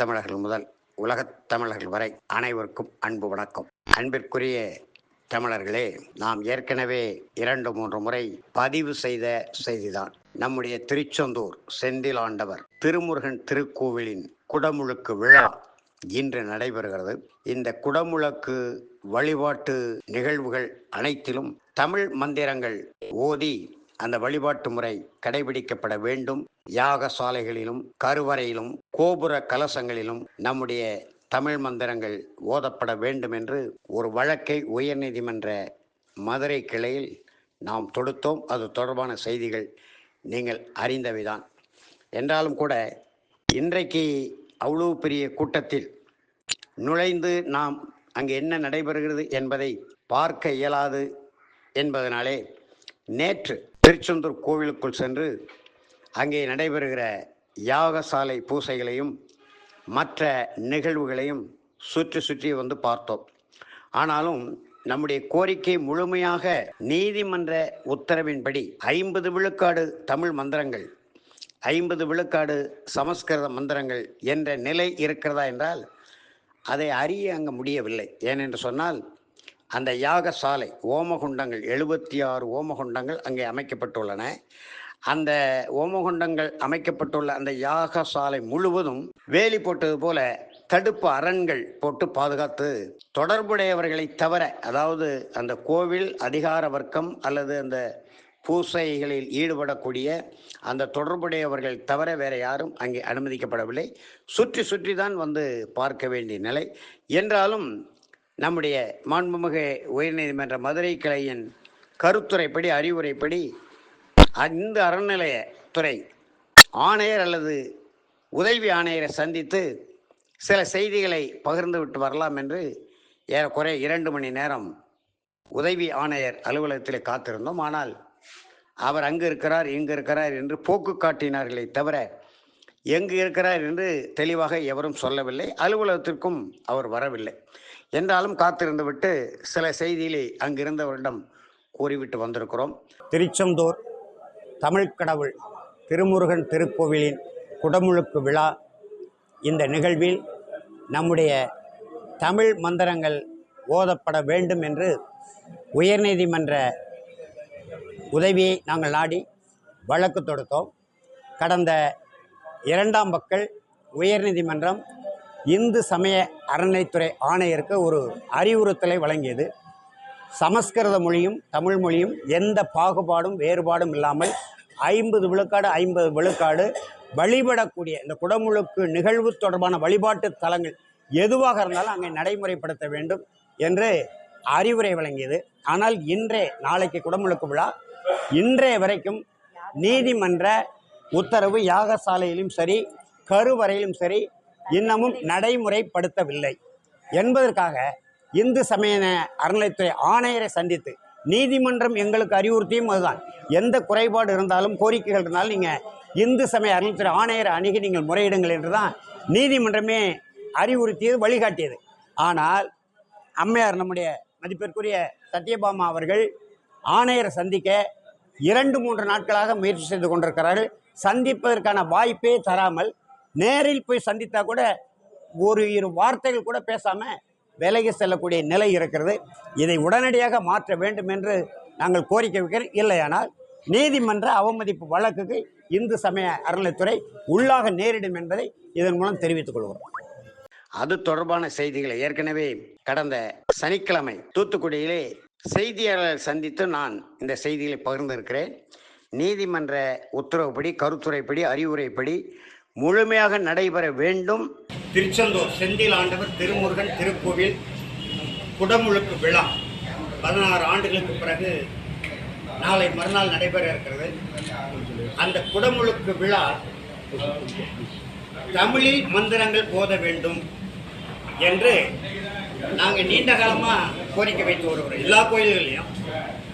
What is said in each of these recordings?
தமிழர்கள் முதல் உலகத் தமிழர்கள் வரை அனைவருக்கும் அன்பு வணக்கம். அன்பிற்குரிய தமிழர்களே நாம் ஏற்கனவே இரண்டு மூன்று முறை பதிவு செய்த செய்திதான். நம்முடைய திருச்செந்தூர் செந்தில் ஆண்டவர் திருமுருகன் திருக்கோவிலின் குடமுழுக்கு விழா இன்று நடைபெறுகிறது. இந்த குடமுழக்கு வழிபாட்டு நிகழ்வுகள் அனைத்திலும் தமிழ் மந்திரங்கள் ஓதி அந்த வழிபாட்டு முறை கடைபிடிக்கப்பட வேண்டும். யாகசாலைகளிலும் கருவறையிலும் கோபுர கலசங்களிலும் நம்முடைய தமிழ் மந்திரங்கள் ஓதப்பட வேண்டும் என்று ஒரு வழக்கை உயர்நீதிமன்ற மதுரை கிளையில் நாம் தொடுத்தோம். அது தொடர்பான செய்திகள் நீங்கள் அறிந்தவைதான். என்றாலும் கூட இன்றைக்கு அவ்வளோ பெரிய கூட்டத்தில் நுழைந்து நாம் அங்கு என்ன நடைபெறுகிறது என்பதை பார்க்க இயலாது என்பதனாலே நேற்று திருச்செந்தூர் கோவிலுக்குள் சென்று அங்கே நடைபெறுகிற யாகசாலை பூசைகளையும் மற்ற நிகழ்வுகளையும் சுற்றி சுற்றி வந்து பார்த்தோம். ஆனாலும் நம்முடைய கோரிக்கை முழுமையாக நீதிமன்ற உத்தரவின்படி ஐம்பது விழுக்காடு தமிழ் மந்திரங்கள் ஐம்பது விழுக்காடு சமஸ்கிருத மந்திரங்கள் என்ற நிலை இருக்கிறதா என்றால் அதை அறிய அங்கே முடியவில்லை. ஏனென்று சொன்னால் அந்த யாகசாலை ஓமகுண்டங்கள் எழுபத்தி ஆறு ஓமகுண்டங்கள் அங்கே அமைக்கப்பட்டுள்ளன. அந்த ஓமகுண்டங்கள் அமைக்கப்பட்டுள்ள அந்த யாக சாலை முழுவதும் வேலி போட்டது போல தடுப்பு அரண்கள் போட்டு பாதுகாத்து தொடர்புடையவர்களை தவிர அதாவது அந்த கோவில் அதிகார வர்க்கம் அல்லது அந்த பூசைகளில் ஈடுபடக்கூடிய அந்த தொடர்புடையவர்கள் தவிர வேற யாரும் அங்கே அனுமதிக்கப்படவில்லை. சுற்றி சுற்றி தான் வந்து பார்க்க வேண்டிய நிலை. என்றாலும் நம்முடைய மாண்புமிகு உயர்நீதிமன்ற மதுரை கிளையின் கருத்துரைப்படி அறிவுரைப்படி அந்த அறநிலையத்துறை ஆணையர் அல்லது உதவி ஆணையரை சந்தித்து சில செய்திகளை பகிர்ந்து விட்டு வரலாம் என்று ஏறக்குறைய இரண்டு மணி நேரம் உதவி ஆணையர் அலுவலகத்தில் காத்திருந்தோம். ஆனால் அவர் அங்கு இருக்கிறார் இங்கு இருக்கிறார் என்று போக்கு காட்டினார்களே தவிர எங்கு இருக்கிறார் என்று தெளிவாக எவரும் சொல்லவில்லை. அலுவலகத்திற்கும் அவர் வரவில்லை. என்றாலும் காத்திருந்து விட்டு சில செய்திகளை அங்கிருந்தவரிடம் கூறிவிட்டு வந்திருக்கிறோம். திருச்செந்தூர் தமிழ்க்கடவுள் திருமுருகன் திருக்கோவிலின் குடமுழுக்கு விழா. இந்த நிகழ்வில் நம்முடைய தமிழ் மந்திரங்கள் ஓதப்பட வேண்டும் என்று உயர்நீதிமன்ற உதவியை நாங்கள் நாடி வழக்கு தொடுத்தோம். கடந்த இரண்டாம் பக்கல் உயர்நீதிமன்றம் இந்து சமய அறநிலைத்துறை ஆணையருக்கு ஒரு அறிவுறுத்தலை வழங்கியது. சமஸ்கிருத மொழியும் தமிழ் மொழியும் எந்த பாகுபாடும் வேறுபாடும் இல்லாமல் ஐம்பது விழுக்காடு ஐம்பது விழுக்காடு வழிபடக்கூடிய இந்த குடமுழுக்கு நிகழ்வு தொடர்பான வழிபாட்டு தலங்கள் எதுவாக இருந்தாலும் அங்கே நடைமுறைப்படுத்த வேண்டும் என்று அறிவுரை வழங்கியது. ஆனால் இன்றே நாளைக்கு குடமுழுக்கு விழா. இன்றைய வரைக்கும் நீதிமன்ற உத்தரவு யாகசாலையிலும் சரி கருவறையிலும் சரி இன்னமும் நடைமுறைப்படுத்தவில்லை. என்பதற்காக இந்து சமய அறநிலைத்துறை ஆணையரை சந்தித்து நீதிமன்றம் எங்களுக்கு அறிவுறுத்தியும் அதுதான். எந்த குறைபாடு இருந்தாலும் கோரிக்கைகள் இருந்தாலும் நீங்கள் இந்து சமய அறநிலைத்துறை ஆணையரை அணுகி நீங்கள் முறையிடுங்கள் என்று தான் நீதிமன்றமே அறிவுறுத்தியது வழிகாட்டியது. ஆனால் அம்மையார் நம்முடைய மதிப்பிற்குரிய சத்யபாமா அவர்கள் ஆணையரை சந்திக்க இரண்டு மூன்று நாட்களாக முயற்சி செய்து கொண்டிருக்கிறார்கள். சந்திப்பதற்கான வாய்ப்பே தராமல் நேரில் போய் சந்தித்தா கூட ஒரு இரு வார்த்தைகள் கூட பேசாமல் விலகி செல்லக்கூடிய நிலை இருக்கிறது. இதை உடனடியாக மாற்ற வேண்டும் என்று நாங்கள் கோரிக்கை வைக்கிறோம். இல்லையானால் நீதிமன்ற அவமதிப்பு வழக்குக்கு இந்து சமய அறநிலைத்துறை உள்ளாக நேரிடும் என்பதை இதன் மூலம் தெரிவித்துக் கொள்கிறோம். அது தொடர்பான செய்திகளை ஏற்கனவே கடந்த சனிக்கிழமை தூத்துக்குடியிலே செய்தியாளர் சந்தித்து நான் இந்த செய்திகளை பகிர்ந்திருக்கிறேன். நீதிமன்ற உத்தரவுப்படி கருத்துரைப்படி அறிவுரைப்படி முழுமையாக நடைபெற வேண்டும். திருச்செந்தூர் செந்தில் ஆண்டவர் திருமுருகன் திருக்கோவில் குடமுழுக்கு விழா. பதினாறு ஆண்டுகளுக்கு பிறகு நாளை மறுநாள் நடைபெற இருக்கிறது. அந்த குடமுழுக்கு விழா தமிழில் மந்திரங்கள் போத வேண்டும் என்று நாங்கள் நீண்ட காலமாக கோரிக்கை வைத்து வருகிறோம் எல்லா கோயில்களையும்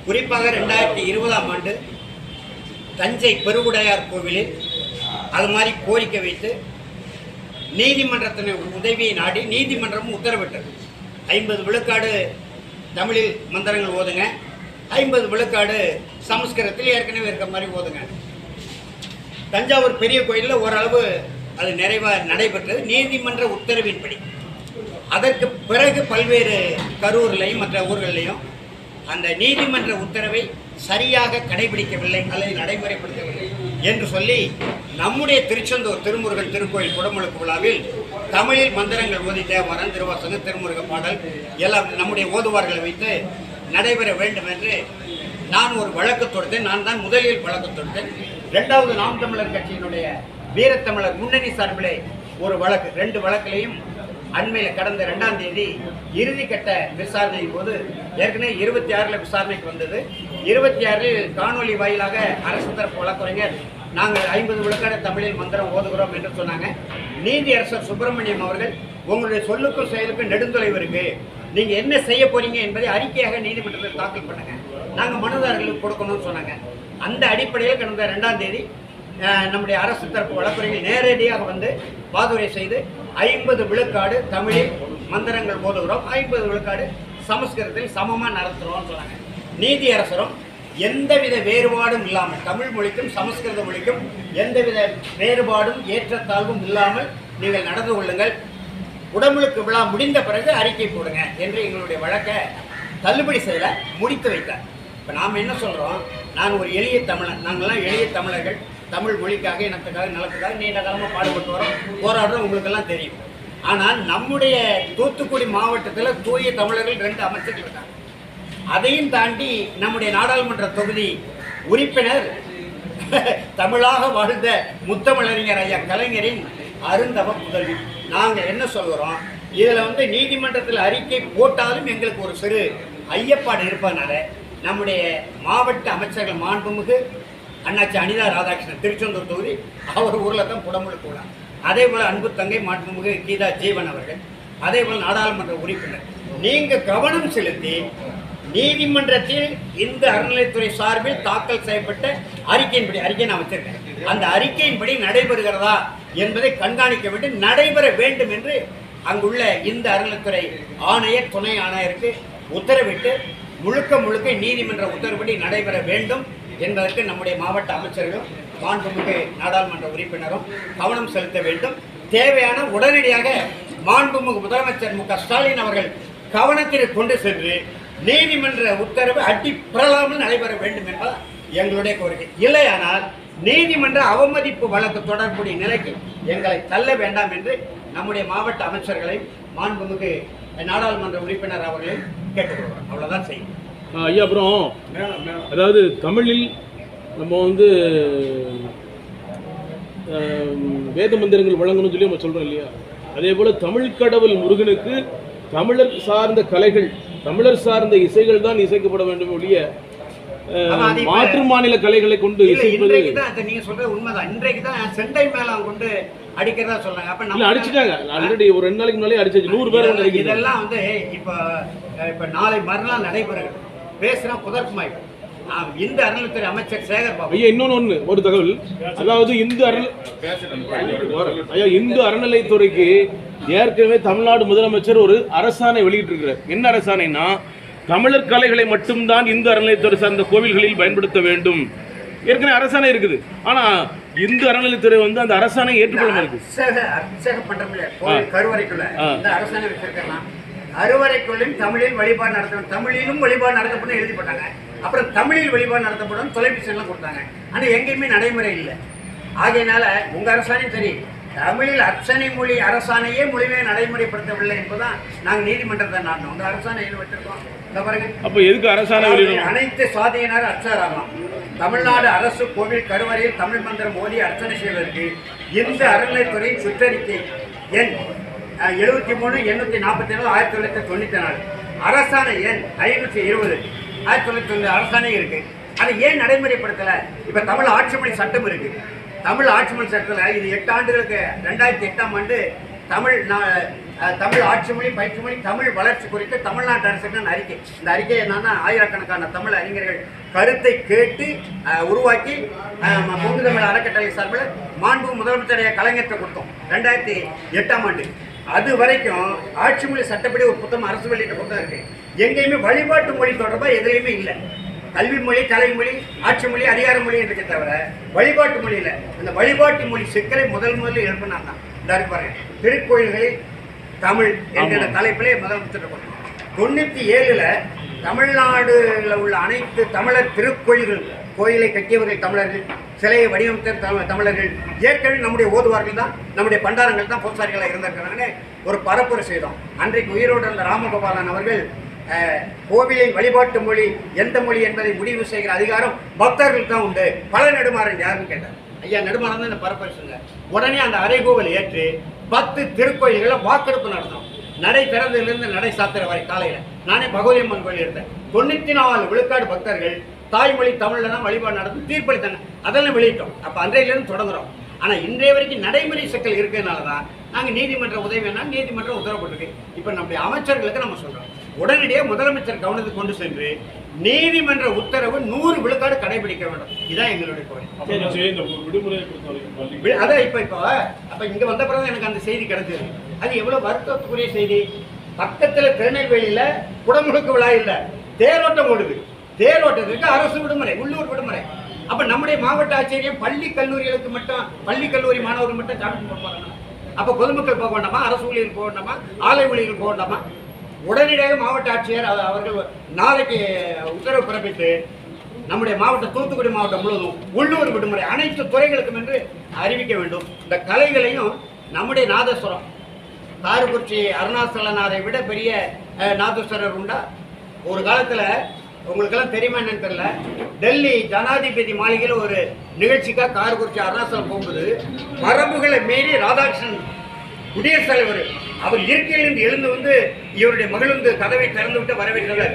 குறிப்பாக ரெண்டாயிரத்தி இருபதாம் ஆண்டு தஞ்சை பெருவுடையார் கோவிலில் அது மாதிரி கோரிக்கை வைத்து நீதிமன்றத்தின் உதவியை நாடி நீதிமன்றமும் உத்தரவிட்டது. ஐம்பது விழுக்காடு தமிழில் மந்திரங்கள் ஓதுங்க. ஐம்பது விழுக்காடு சமஸ்கிருதத்தில் ஏற்கனவே இருக்க மாதிரி ஓதுங்க. தஞ்சாவூர் பெரிய கோயிலில் ஓரளவு அது நிறைவாக நடைபெற்றது. நீதிமன்ற உத்தரவின்படி. அதற்கு பிறகு பல்வேறு கரூர்லையும் மற்ற ஊர்களிலையும் அந்த நீதிமன்ற உத்தரவை சரியாக கடைபிடிக்கவில்லை அல்லது நடைமுறைப்படுத்தவில்லை. என்று சொல்லி நம்முடைய திருச்செந்தூர் திருமுருகன் திருக்கோயில் குடமுழுக்கு விழாவில் தமிழில் மந்திரங்கள் ஓதி தேவாரம் திருவாசகம் திருமுருக பாடல் எல்லாம் நம்முடைய ஓதுவார்களை வைத்து நடைபெற வேண்டும் என்று நான் ஒரு வழக்கு தொடுத்தேன். நான் தான் முதலில் வழக்கு தொடுத்தேன். இரண்டாவது நாம் தமிழர் கட்சியினுடைய வீரத்தமிழர் முன்னணி சார்பிலே ஒரு வழக்கு. ரெண்டு வழக்கிலையும் அண்மையில் கடந்த ரெண்டாம் தேதி இறுதிக்கட்ட விசாரணையின் போது ஏற்கனவே இருபத்தி ஆறில் விசாரணைக்கு வந்தது. இருபத்தி ஆறில் காணொலி வாயிலாக அரசு தரப்பு வழக்கறிஞர் நாங்கள் ஐம்பது விழுக்காடு தமிழில் மந்திரம் ஓதுகிறோம் என்று சொன்னாங்க. நீதியரசர் சுப்பிரமணியம் அவர்கள் உங்களுடைய சொல்லுக்கும் செயலுக்கும் நெடுந்தொலைவு இருக்கு. நீங்க என்ன செய்ய போறீங்க என்பதை அறிக்கையாக நீதிமன்றத்தில் தாக்கல் பண்ணுங்க. நாங்கள் மனுதாரர்களுக்கு கொடுக்கணும்னு சொன்னாங்க. அந்த அடிப்படையில் கடந்த ரெண்டாம் தேதி நம்முடைய அரசு தரப்பு வழக்கறிஞர்கள் நேரடியாக வந்து பாதுரை செய்து ஐம்பது விழுக்காடு தமிழில் மந்திரங்கள் ஓதுகிறோம். ஐம்பது விழுக்காடு சமஸ்கிருதத்தில் சமமாக நடத்துகிறோம்னு சொன்னாங்க. நீதியரசரும் எந்தவித வேறுபாடும் இல்லாமல் தமிழ் மொழிக்கும் சமஸ்கிருத மொழிக்கும் எந்தவித வேறுபாடும் ஏற்றத்தாழ்வும் இல்லாமல் நீங்கள் நடந்து கொள்ளுங்கள். உடம்புக்கு விழா முடிந்த பிறகு அறிக்கை போடுங்க என்று எங்களுடைய வழக்கை தள்ளுபடி செய்யல முடித்து வைத்தார். இப்போ நாம் என்ன சொல்கிறோம் நான் ஒரு எளிய தமிழன். நாங்கள்லாம் எளிய தமிழர்கள். தமிழ் மொழிக்காக இனத்துக்காக நிலத்துக்காக நீண்ட காலமாக பாடுபட்டு வரோம். போராடுறோம் உங்களுக்கெல்லாம் தெரியும். ஆனால் நம்முடைய தூத்துக்குடி மாவட்டத்தில் தூய தமிழர்கள் ரெண்டு அமைச்சர்கள் இருக்காங்க. அதையும் தாண்டி நம்முடைய நாடாளுமன்ற தொகுதி உறுப்பினர் தமிழாக வாழ்ந்த முத்தமிழறிஞர் ஐயா கலைஞரின் அருந்தவ புதல்வி. நாங்கள் என்ன சொல்கிறோம் இதில் வந்து நீதிமன்றத்தில் அறிக்கை போட்டாலும் எங்களுக்கு ஒரு சிறு ஐயப்பாடு இருப்பதனால நம்முடைய மாவட்ட அமைச்சர்கள் மாண்புமிகு அண்ணாச்சி அனிதா ராதாகிருஷ்ணன் திருச்செந்தூர் தொகுதி அவர் ஊரில் தான் குடமுழுக்கு விழா அதே போல் அன்பு தங்கை மாண்புமிகு கீதா ஜீவன் அவர்கள் அதே போல் நாடாளுமன்ற உறுப்பினர். நீங்கள் கவனம் செலுத்தி நீதிமன்றத்தில் இந்த அறநிலைத்துறை சார்பில் தாக்கல் செய்யப்பட்ட அறிக்கையின்படி அறிக்கை நான் வச்சிருக்கேன். அந்த அறிக்கையின்படி நடைபெறுகிறதா என்பதை கண்காணிக்க வேண்டும் நடைபெற வேண்டும் என்று அங்குள்ள இந்த அறநிலைத்துறை ஆணையர் துணை ஆணையருக்கு உத்தரவிட்டு முழுக்க முழுக்க நீதிமன்ற உத்தரவுப்படி நடைபெற வேண்டும் என்பதற்கு நம்முடைய மாவட்ட அமைச்சர்களும் மாண்புமிகு நாடாளுமன்ற உறுப்பினரும் கவனம் செலுத்த வேண்டும். தேவையான உடனடியாக மாண்புமிகு முதலமைச்சர் மு க ஸ்டாலின் அவர்கள் கவனத்தில் கொண்டு சென்று நீதிமன்ற உத்தரவு அடி பிரலாமல் நடைபெற வேண்டும் என்பது எங்களுடைய கோரிக்கை. இல்லையானால் நீதிமன்ற அவமதிப்பு வழக்கு தொடர்புடைய நிலைக்கு எங்களை தள்ள வேண்டாம் என்று நம்முடைய மாவட்ட அமைச்சர்களையும் மாண்புமிகு நாடாளுமன்ற உறுப்பினர் அவர்களையும் கேட்டுக்கொள்கிறோம். அவ்வளவுதான் செய்யும் ஐயா அப்புறம் அதாவது தமிழில் நம்ம வந்து வேத மந்திரங்கள் வழங்கணும்னு சொல்லி நம்ம சொல்றோம் இல்லையா? அதே போல தமிழ் கடவுள் முருகனுக்கு தமிழர் சார்ந்த கலைகள் தமிழர் சார்ந்த இசைகள் தான் இசைக்கப்பட வேண்டும் ஒழிய மாற்று மாநில கலைகளை கொண்டு இசைப்பது இன்றைக்கு தான் அது நீங்க சொல்றது உண்மைதான். இன்றைக்கு தான் செண்டை மேளம் கொண்டு அடிக்கிறதா சொல்றாங்க அப்ப நம்ம அடிச்சிட்டாங்க. ஆல்ரெடி ஒரு ரெண்டு நாளைக்கு முன்னாலே அடிச்சாச்சு. நூறு பேர் இதெல்லாம் வந்து இப்ப இப்ப நாளை மறுநாள் நடைபெறுகிறது பேசுனா புதற்குமாய் இந்த அறநிலைத்துறை அமைச்சர் சேகர் பாபு. ஐயா இன்னொன்னு ஒண்ணு ஒரு தகவல். அதாவது இந்து அரண் ஐயா இந்து அறநிலைத்துறைக்கு ஏற்கனவே தமிழ்நாடு முதலமைச்சர் ஒரு அரசாணை வெளியிட்டிருக்கிறார். என்ன அரசாணைனா தமிழர் கலைகளை மட்டும்தான் இந்து அறநிலைத்துறை சார்ந்த கோவில்களில் பயன்படுத்த வேண்டும். ஏற்கனவே அரசாணை இருக்குது. ஆனா இந்து அறநிலைத்துறை வந்து அந்த அரசாணை ஏற்றுக்கொள்ளாம இருக்கு. அறுவரைக்குள்ளும் தமிழில் வழிபாடு நடத்தணும். தமிழிலும் வழிபாடு நடத்தப்படும் எழுதி போட்டாங்க அப்புறம் தமிழில் வழிபாடு நடத்தப்படும் தொலைபேசி எல்லாம் கொடுத்தாங்க. ஆனா எங்கேயுமே நடைமுறை இல்லை. ஆகையினால உங்க அரசாணையும் சரி தமிழில் அர்ச்சனை மொழி அரசாணையே முழுமையாக நடைமுறைப்படுத்தவில்லை என்பதுதான் நாங்கள் நீதிமன்றத்தை நாடினோம் உங்க அரசாணையில் வச்சிருக்கோம்? அப்ப எதுக்கு அரசாணை அனைத்து சாதியினர் அர்ச்சகராகலாம் தமிழ்நாடு அரசு கோவில் கருவறையில் தமிழ் மந்திரம் மோதி அர்ச்சனை செய்வதற்கு இந்த அறநிலைத்துறை சுற்றறிக்கை எண் எழுபத்தி மூணு எண்ணூற்றி நாற்பத்தி நாலு ஆயிரத்தி தொள்ளாயிரத்தி தொண்ணூற்றி நாலு அரசாணை எண் ஐநூற்றி இருபது. ஆயிரத்தி தொள்ளாயிரத்தி தொண்ணூறு அரசாணை இருக்கு. அதை ஏன் நடைமுறைப்படுத்தலை? இப்போ தமிழ் ஆட்சி மொழி சட்டம் இருக்கு. தமிழ் ஆட்சி மொழி சட்டத்தில் இது எட்டு ஆண்டுகளுக்கு ரெண்டாயிரத்தி எட்டாம் ஆண்டு தமிழ் நா- தமிழ் ஆட்சி மொழி பயிற்சி மொழி தமிழ் வளர்ச்சி குறித்து தமிழ்நாட்டு அரசுக்கான அறிக்கை. இந்த அறிக்கை என்னன்னா ஆயிரக்கணக்கான தமிழ் அறிஞர்கள் கருத்தை கேட்டு அஹ், உருவாக்கி அஹ், தமிழ் அறக்கட்டளை சார்பில் மாண்பு முதலமைச்சருடைய கலைஞர்கிட்ட கொடுத்தோம். ரெண்டாயிரத்தி எட்டாம் ஆண்டு. அது வரைக்கும் ஆட்சி மொழி சட்டப்படி ஒரு புத்தகம் அரசு வெளியிட்ட புத்தகம் இருக்கு. எங்கேயுமே வழிபாட்டு மொழி தொடர்பாக எதுலையுமே இல்லை. கல்வி மொழி கலை மொழி ஆட்சி மொழி அதிகார மொழி இருக்கே தவிர வழிபாட்டு மொழியில அந்த வழிபாட்டு மொழி சிக்கலை முதல் முதல்ல எழுப்பினாங்க. தான் இந்த இருக்கு பாருங்க. திருக்கோயில்களில் தமிழ் என்கிற தலைப்பிலே முதலமைச்சர் தொண்ணூத்தி ஏழுல தமிழ்நாடுல உள்ள அனைத்து தமிழர் திருக்கோயில்கள் கோயிலை கட்டியவர்கள் தமிழர்கள் சிலையை வடிவமைத்த தமிழ் தமிழர்கள். ஏற்கனவே நம்முடைய ஓதுவார்கள் தான் நம்முடைய பண்டாரங்கள் தான் பூசாரிகளாக இருந்திருக்கிறாங்கன்னு ஒரு பரப்புரை செய்தோம். அன்றைக்கு உயிரோடு இருந்த ராமகோபாலன் அவர்கள் கோவிலின் வழிபாட்டு மொழி எந்த மொழி என்பதை முடிவு செய்கிற அதிகாரம் பக்தர்களுக்கு தான் உண்டு. பல நெடுமாறன் யாருன்னு கேட்டார். ஐயா நெடுமாறன் தான் இந்த பரப்புரை செஞ்சார் உடனே அந்த அரைகோவில் ஏற்று பத்து திருக்கோயில்களை வாக்கெடுப்பு நடத்தோம் நடை திறந்ததுலேருந்து நடை சாத்திர வரை காலையில். நானே பகவதி அம்மன் கோயில் எடுத்தேன். தொண்ணூற்றி நாலு விழுக்காடு பக்தர்கள் தாய்மொழி தமிழ்ல தான் வழிபாடு நடந்து தீர்ப்பளித்தாங்க அதெல்லாம் வெளியிட்டோம். அப்ப அன்றையிலிருந்து தொடங்குறோம். ஆனா இன்றைய வரைக்கும் நடைமுறை சிக்கல் இருக்கிறதுனால தான் நாங்க நீதிமன்ற உதவி வேணா நீதிமன்றம் உத்தரவு போட்டிருக்கு. இப்ப நம்முடைய அமைச்சர்களுக்கு நம்ம சொல்றோம். உடனடியாக முதலமைச்சர் கவனத்துக்கு கொண்டு சென்று நீதிமன்ற உத்தரவு நூறு விழுக்காடு கடைபிடிக்க வேண்டும். இதான் எங்களுடைய கோரிக்கை. அதான் இப்ப இப்போ அப்ப இங்க வந்த பிறகு எனக்கு அந்த செய்தி கிடைச்சது அது எவ்வளவு வருத்தத்துக்குரிய செய்தி. பக்கத்துல திருநெல்வேலியில குடமுழுக்கு விழா இல்ல. தேரோட்டம் ஓடுது. தேரோட்டத்திற்கு அரசு விடுமுறை உள்ளூர் விடுமுறை. அப்ப நம்முடைய மாவட்ட ஆட்சியரையும் பள்ளி கல்லூரிகளுக்கு மட்டும் பள்ளி கல்லூரி மாணவர்கள் மட்டும் ஜாமீன் போடுவாங்க அப்ப பொதுமக்கள் போக வேண்டாமா? அரசு ஊழியர் போக வேண்டாமா? ஆலை ஊழியர்கள் போக வேண்டாமா? உடனடியாக மாவட்ட ஆட்சியர் அவர்கள் நாளைக்கு உத்தரவு பிறப்பித்து நம்முடைய மாவட்டம் தூத்துக்குடி மாவட்டம் முழுவதும் உள்ளூர் விடுமுறை அனைத்து துறைகளுக்கும் என்று அறிவிக்க வேண்டும். இந்த கலைகளையும் நம்முடைய நாதஸ்வரம் காரக்குறிச்சி அருணாசலநாதை விட பெரிய நாதஸ்வரர் உண்டா? ஒரு காலத்தில் உங்களுக்கெல்லாம் தெரியுமா என்னன்னு தெரியல. டெல்லி ஜனாதிபதி மாளிகையில் ஒரு நிகழ்ச்சிக்காக காரக்குறிச்சி அருணாசலம் போகும்போது மரபுகளை மீறி ராதாகிருஷ்ணன் குடியரசுத் தலைவர் அவர் இருக்கையிலிருந்து எழுந்து வந்து இவருடைய மகள் வந்து கதவை திறந்து விட்டு வரவேற்கிறார்.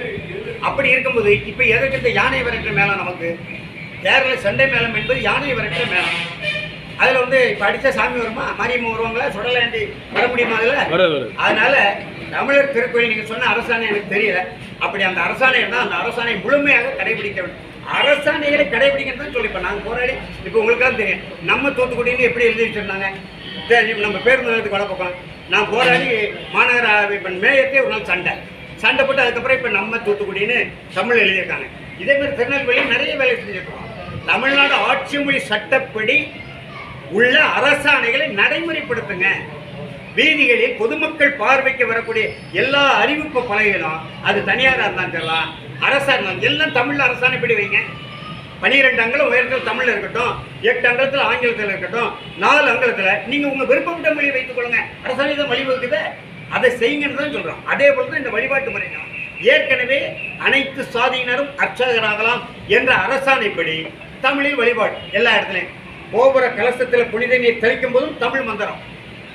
அப்படி இருக்கும்போது இப்ப எதற்கு இந்த யானை விரட்டுற மேளம் நமக்கு? கேரள சண்டை மேளம் என்பது யானை விரட்டுற மேளம். அதுல வந்து இப்ப அடிச்சா சாமி வருமா? மாரியம்மா வருவாங்களா? சுடலாண்டி வர முடியுமா அதுல. அதனால தமிழர் திருக்கோயில் நீங்க சொன்ன அரசாணை எனக்கு தெரியல. அப்படி அந்த அரசாணை இருந்தால் அந்த அரசாணை முழுமையாக கடைபிடிக்க வேண்டும். அரசாணைகளை கடைபிடிக்கணும் தான் சொல்லி இப்போ நாங்கள் போராடி இப்போ உங்களுக்கெல்லாம் தெரியும். நம்ம தூத்துக்குடின்னு எப்படி எழுதி வச்சுருந்தாங்க நம்ம பேருந்து நிலையத்துக்கு வட பக்கம் நான் போராடி மாநகர இப்போ மேயத்தே ஒரு நாள் சண்டை. சண்டை போட்டு அதுக்கப்புறம் இப்போ நம்ம தூத்துக்குடின்னு தமிழ் எழுதியிருக்காங்க. இதே மாதிரி திருநெல்வேலியில் நிறைய வேலை செஞ்சிருக்கோம். தமிழ்நாடு ஆட்சி மொழி சட்டப்படி உள்ள அரசாணைகளை நடைமுறைப்படுத்துங்க. வீதிகளில் பொதுமக்கள் பார்வைக்கு வரக்கூடிய எல்லா அறிவிப்பு பலகைகளும் அது தனியாராக இருந்தாலும் தெரியலாம் அரசாங்கம் இருந்தாலும் எல்லாம் தமிழ்ல அரசாணைப்படி வைங்க. பனிரெண்டு அங்கலம் உயரத்தில் தமிழில் இருக்கட்டும் எட்டு அங்கலத்தில் ஆங்கிலத்தில் இருக்கட்டும் நாலு அங்கலத்தில் நீங்கள் உங்கள் விருப்பப்பட்ட மொழியை வைத்துக் கொள்ளுங்க. அரசாங்கம் தான் வழிவகுக்குது. அதை செய்யுங்கன்னு தான் சொல்கிறோம் அதே போல தான் இந்த வழிபாட்டு முறை தான். ஏற்கனவே அனைத்து சாதியினரும் அர்ச்சகராகலாம் என்ற அரசாணைப்படி தமிழில் வழிபாடு எல்லா இடத்துலையும். கோபுர கலசத்தில் புனித நீர் தெளிக்கும் போதும் தமிழ் மந்திரம்.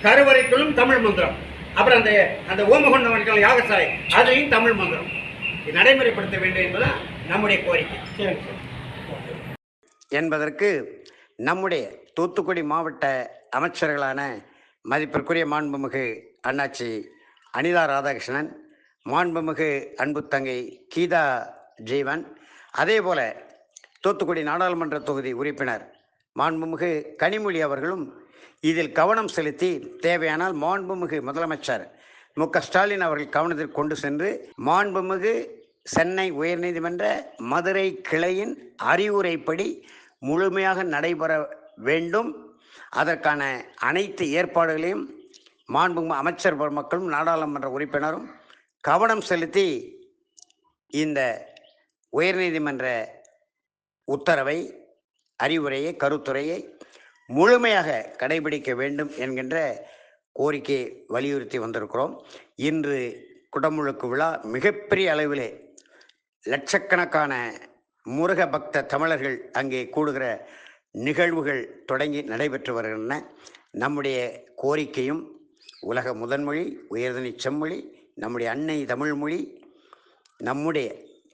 கருவறைக்குள்ளும் தமிழ் மந்திரம். அப்புறம் அந்த அந்த ஓமகுண்டம் யாகசாலை அதுலேயும் தமிழ் மந்திரம். நடைமுறைப்படுத்த வேண்டும் என்பதுதான் நம்முடைய கோரிக்கை. என்பதற்கு நம்முடைய தூத்துக்குடி மாவட்ட அமைச்சர்களான மதிப்பிற்குரிய மாண்புமிகு அண்ணாச்சி அனிதா ராதாகிருஷ்ணன் மாண்புமிகு அன்பு தங்கை கீதா ஜீவன் அதே போல தூத்துக்குடி நாடாளுமன்ற தொகுதி உறுப்பினர் மாண்புமிகு கனிமொழி அவர்களும் இதில் கவனம் செலுத்தி தேவையானால் மாண்புமிகு முதலமைச்சர் மு க ஸ்டாலின் அவர்கள் கவனத்திற்கு கொண்டு சென்று மாண்புமிகு சென்னை உயர்நீதிமன்ற மதுரை கிளையின் அறிவுரைப்படி முழுமையாக நடைபெற வேண்டும். அதற்கான அனைத்து ஏற்பாடுகளையும் மாண்பு அமைச்சர் பெருமக்களும் நாடாளுமன்ற உறுப்பினரும் கவனம் செலுத்தி இந்த உயர்நீதிமன்ற உத்தரவை அறிவுரையை கருத்துரையை முழுமையாக கடைபிடிக்க வேண்டும் என்கின்ற கோரிக்கையை வலியுறுத்தி வந்திருக்கிறோம். இன்று குடமுழுக்கு விழா மிகப்பெரிய அளவிலே லட்சக்கணக்கான முருக பக்த தமிழர்கள் அங்கே கூடுகிற நிகழ்வுகள் தொடங்கி நடைபெற்று வருகின்றன. நம்முடைய கோரிக்கையும் உலக முதன்மொழி உயர்தனி செம்மொழி நம்முடைய அன்னை தமிழ்மொழி நம்முடைய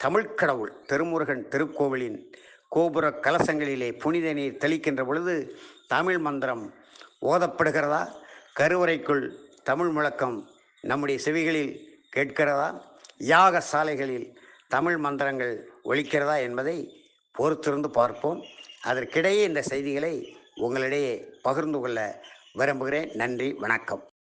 தமிழ்க்கடவுள் திருமுருகன் திருக்கோவிலின் கோபுர கலசங்களிலே புனித நீர் தெளிக்கின்ற பொழுது தமிழ் மந்திரம் ஓதப்படுகிறதா? கருவறைக்குள் தமிழ் முழக்கம் நம்முடைய செவிகளில் கேட்கிறதா? யாக சாலைகளில் தமிழ் மந்திரங்கள் ஒழிக்கிறதா என்பதை பொறுத்திருந்து பார்ப்போம். அதற்கிடையே இந்த செய்திகளை உங்களிடையே பகிர்ந்து கொள்ள விரும்புகிறேன். நன்றி வணக்கம்.